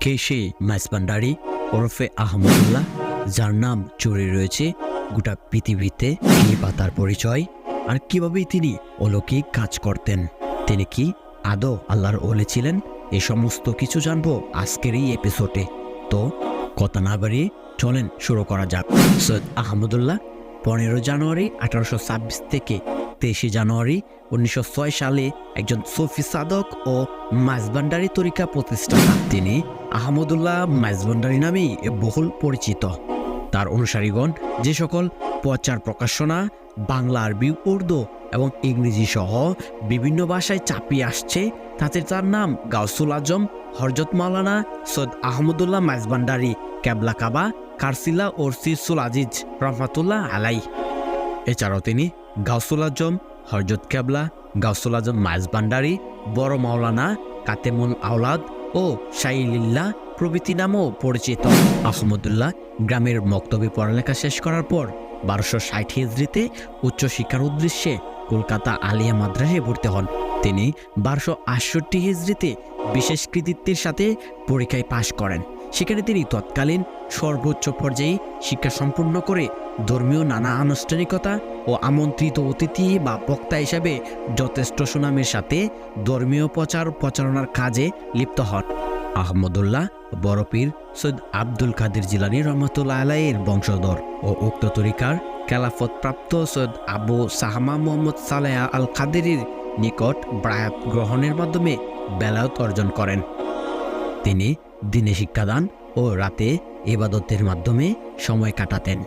কে সেই মাইসবান্ডারি ওরফে আহমদুল্লাহ, যার নাম চড়ে রয়েছে গোটা পৃথিবীতে কি বা তার পরিচয়। আর কীভাবে তিনি অলৌকিক কাজ করতেন? তিনি কি আদৌ আল্লাহর ওলে ছিলেন? এ সমস্ত কিছু জানব আজকের এই এপিসোডে তো কথা না বাড়িয়ে চলেন শুরু করা যাক। সৈয়দ আহমদুল্লাহ, পনেরো জানুয়ারি আঠারোশো ছাব্বিশ থেকে তেইশে জানুয়ারি উনিশশো ছয় সালে একজন সফি সাদক ও মাইজবান্ডারি তরিকা প্রতিষ্ঠাতা। তিনি আহমদুল্লাহ মাইজবান্ডারি নামেই বহুল পরিচিত। তার অনুসারীগণ যে সকল প্রচার প্রকাশনা, বাংলা, আরবি, উর্দু এবং ইংরেজি সহ বিভিন্ন ভাষায় চাপিয়ে আসছে, তাতে তার নাম গাউসুল আজম, হরজত মাওলানা সৈয়দ আহমদুল্লাহ মাইজবান্ডারি, ক্যাবলা কাবা, কারসিলা ও সিরসুল আজিজ রহমাতুল্লাহ আলাই এছাড়াও তিনি গাউসুল আজম, হরজত কেবলা, গাউসুল আজম মাইজবান্ডারি বড় মাওলানা, কাতেমুল আওলাদ ও শাইলিল্লাহ প্রভৃতি নামেও পরিচিত। আহমদুল্লাহ গ্রামের মক্তবে পড়ালেখা শেষ করার পর বারোশো ষাট হিজড়িতে উচ্চশিক্ষার উদ্দেশ্যে কলকাতা আলিয়া মাদ্রাসে ভর্তি হন। তিনি বারোশো আটষট্টি হিজড়িতে বিশেষ কৃতিত্বের সাথে পরীক্ষায় পাশ করেন। সেখানে তিনি তৎকালীন সর্বোচ্চ পর্যায়ে শিক্ষা সম্পূর্ণ করে ধর্মীয় নানা আনুষ্ঠানিকতা ও আমন্ত্রিত অতিথি বা বক্তা হিসাবে যথেষ্ট সুনামের সাথে ধর্মীয় প্রচার প্রচারণার কাজে লিপ্ত হন। আহমদুল্লাহ বড়পীর সৈয়দ আব্দুল কাদের জিলানি রহমতুল্লাহ আলাইয়ের বংশধর ও উক্ত তরিকার খেলাফত প্রাপ্ত সৈয়দ আবু সাহামা মোহাম্মদ সালেহা আল কাদেরির নিকট ব্রায়াত গ্রহণের মাধ্যমে বেলায়ত অর্জন করেন। তিনি দিনে শিক্ষাদান ও রাতে ইবাদতের মাধ্যমে সময় কাটাতেন।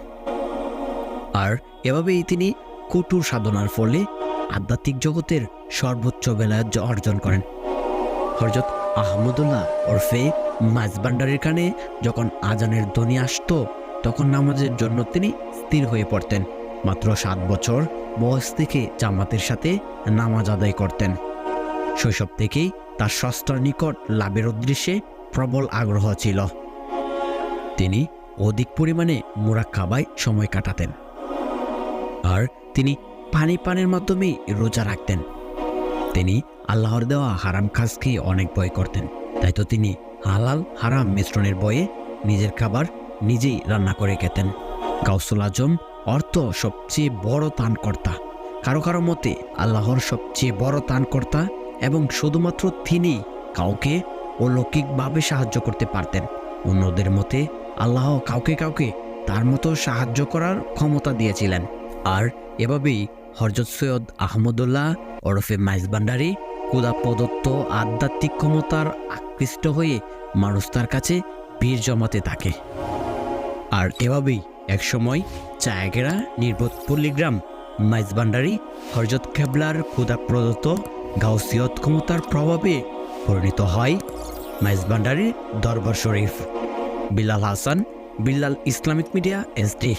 আর এভাবেই তিনি কঠোর সাধনার ফলে আধ্যাত্মিক জগতের সর্বোচ্চ বেলায়ত অর্জন করেন। হরজত আহমদুল্লাহ ওরফে মাঝবান্ডারের কানে যখন আজানের ধ্বনি আসতো, তখন নামাজের জন্য তিনি স্থির হয়ে পড়তেন। মাত্র সাত বছর বয়স থেকে জামাতের সাথে নামাজ আদায় করতেন। শৈশব থেকেই তার ষষ্ঠার নিকট লাভের উদ্দেশ্যে প্রবল আগ্রহ ছিল। তিনি অধিক পরিমাণে মুরাক্কাবায় সময় কাটাতেন। আর তিনি পানি পানের মাধ্যমেই রোজা রাখতেন। তিনি আল্লাহর দেওয়া হারাম খাজকে অনেক ভয় করতেন। তাই তো তিনি হালাল হারাম মিশ্রণের বয়ে নিজের খাবার নিজেই রান্না করে খেতেন। গাউসুল আজম অর্থ সবচেয়ে বড় তানকর্তা কারও কারও মতে আল্লাহর সবচেয়ে বড় তানকর্তা এবং শুধুমাত্র তিনি কাউকে অলৌকিকভাবে সাহায্য করতে পারতেন। অন্যদের মতে, আল্লাহ কাউকে কাউকে তার মতো সাহায্য করার ক্ষমতা দিয়েছিলেন। আর এভাবেই হরজত সৈয়দ আহমদুল্লাহ ওরফে মাইজবান্ডারি কুদা প্রদত্ত আধ্যাত্মিক ক্ষমতার আকৃষ্ট হয়ে মানুষ তার কাছে ভিড় জমাতে থাকে। আর এভাবেই একসময় চায়াগেরা নির্বোধ পল্লীগ্রাম মাইজবান্ডারি হরজত খেবলার ক্ষুদা প্রদত্ত গাউসিয়ত ক্ষমতার প্রভাবে পরিণত হয়। মাইজবান্ডারির দরবার শরীফ। Bilal Hasan Billal Islamic media SD